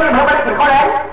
นี่ผมไม่ได้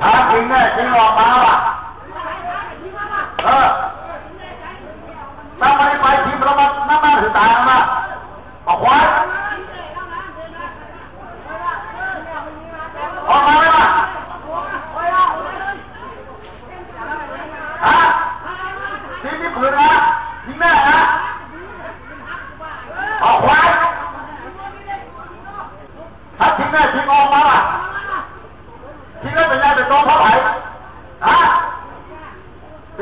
ถามถึงแม่ถึงหลอกมาล่ะเออถ้าไม่ไปทีมระมัดน้ำมันถือตายมาบอกควายออกมาไหมล่ะฮะที่นี้ผืนอะทีแม่นะออกควายถ้าทีแม่ทีออกมาล่ะทีแม่เป็นยังเป็นตัวพระไผ่ฮะ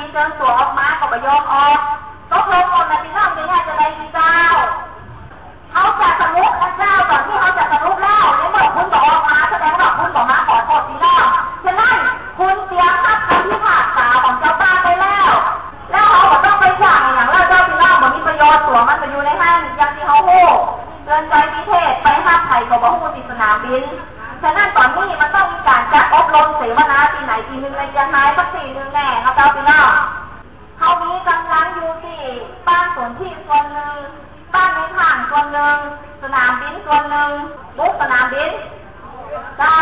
มีเชิญตัวออกมาก็ไปยอมออกตกลงคนในที่ห้องนี้จะได้มีเจ้าเขาจะสรุปเจ้าก่อนที่เขาจะสมุปแล้วในเมื่อคุณบอกออกมาแสดงว่าคุณบอกมาขอโทษทีแล้วฉะนั้นคุณเตรียมทับที่ผ่าตาของเจ้าป้าไปแล้ว แล้วเขาก็ต้องไปอย่งอย่างแล้วเจ้าพี่เล่าเมืนมีประโยชน์ตัวมันไปอยู่ในห้างยังที่เขาโห่เดินใจพิเทศไปห้าไผ่กับว่าหูติดสนามบิน มันจะหายสักสี่หนึ่งแน่เขาเจ้าพี่น้องเขามีกำลังอยู่ที่บ้านสวนที่คนหนึ่งบ้านในห้างคนหนึ่งสนามบินคนหนึ่งบุกสนามบินเจ้า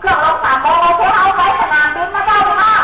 เครื่องลงสามโมงเขาเอาไปสนามบินนะเจ้าพี่น้อง